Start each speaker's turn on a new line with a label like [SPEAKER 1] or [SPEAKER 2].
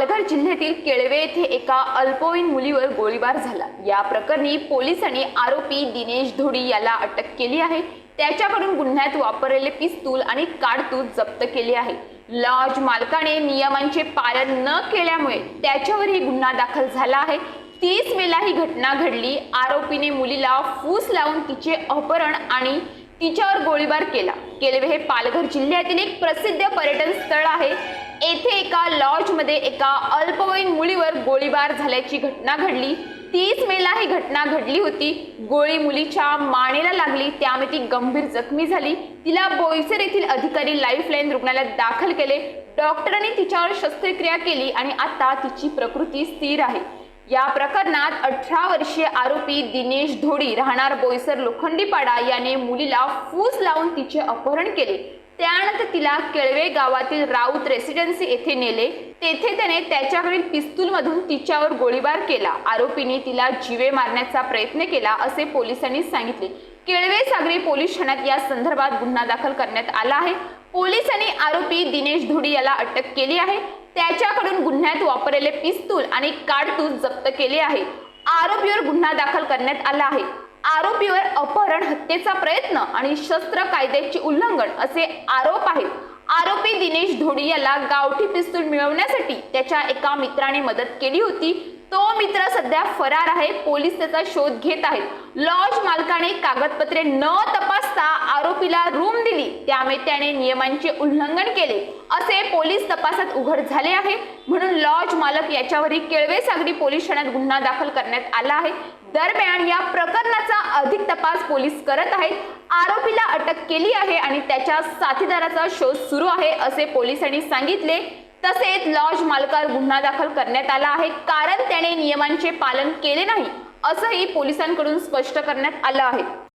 [SPEAKER 1] पालघर जिल्ह्यातील केळवे येथे एका अल्पवयीन मुलीवर गोळीबार झाला. या प्रकरणी पोलिसांनी आरोपी दिनेश धोडी याला अटक केली आहे. त्याच्याकडून गुन्ह्यात वापरलेले पिस्तूल आणि काडतूस जप्त केले आहे. लॉज मालकाने नियमांचे पालन न केल्यामुळे त्याच्यावरही गुन्हा दाखल झाला आहे. तीस मेला ही घटना घडली. आरोपीने मुलीला फूस लावून तिचे अपहरण आणि तिच्यावर गोळीबार केला. केळवे हे पालघर जिल्ह्यातील एक प्रसिद्ध पर्यटन स्थळ आहे. येथे एका लॉजमध्ये एका अल्पवयीन मुलीवर गोळीबार झाल्याची घटना घडली. तीस मेला ही घटना घडली होती. गोळी मुलीच्या मानेला लागली. त्यामुळे ती गंभीर जखमी झाली. तिला बोईसर येथील अधिकारी लाईफलाईन रुग्णालयात दाखल केले. डॉक्टरांनी तिच्यावर शस्त्रक्रिया केली आणि आता तिची प्रकृती स्थिर आहे. या प्रकरणात अठरा वर्षीय आरोपी दिनेश धोडी राहणार बोईसर लोखंडीपाडा याने मुलीला फूस लावून तिचे अपहरण केले. त्यानंतर तिला केळवे गावातील राऊत रेसिडेन्सी येथे नेले. तेथे त्याने त्याच्याकडील पिस्तूलमधून तिच्यावर गोळीबार केला. आरोपीने तिला जीवे मारण्याचा प्रयत्न केला असे पोलिसांनी सांगितले. केळवे सागरी पोलीस ठाण्यात या संदर्भात गुन्हा दाखल करण्यात आला आहे. पोलिसांनी आरोपी दिनेश धुडी याला अटक केली आहे. त्याच्याकडून गुन्ह्यात वापरलेले पिस्तूल आणि काडतूस जप्त केले आहे. आरोपीवर गुन्हा दाखल करण्यात आला आहे. आरोपीवर अपहरण हत्येचा प्रयत्न आणि शस्त्र कायद्याचे उल्लंघन असे आरोप आहेत. आरोपी दिनेश धोडी याला गावठी पिस्तूल मिळवण्यासाठी त्याच्या एका मित्राने मदत केली होती. तो मित्र सध्या फरार आहे. पोलीस त्याचा शोध घेत आहेत. लॉज मालकाने कागदपत्रे न तप वाजता आरोपीला रूम दिली. त्यामुळे त्याने नियमांचे उल्लंघन केले. असे पोलीस तपासात उघड झाले आहे. म्हणून लॉज मालक याच्यावरही केळवे सागरी पोलीस ठाण्यात गुन्हा दाखल करण्यात आला आहे. दरम्यान या प्रकरणाचा अधिक तपास पोलीस करत आहेत. आरोपीला अटक केली आहे आणि त्याच्या साथीदाराचा शोध सुरू आहे असे पोलिसांनी सांगितले. तसेच लॉज मालकावर गुन्हा दाखल करण्यात आला आहे. कारण त्याने नियमांचे पालन केले नाही असंही पोलिसांकडून स्पष्ट करण्यात आलं आहे.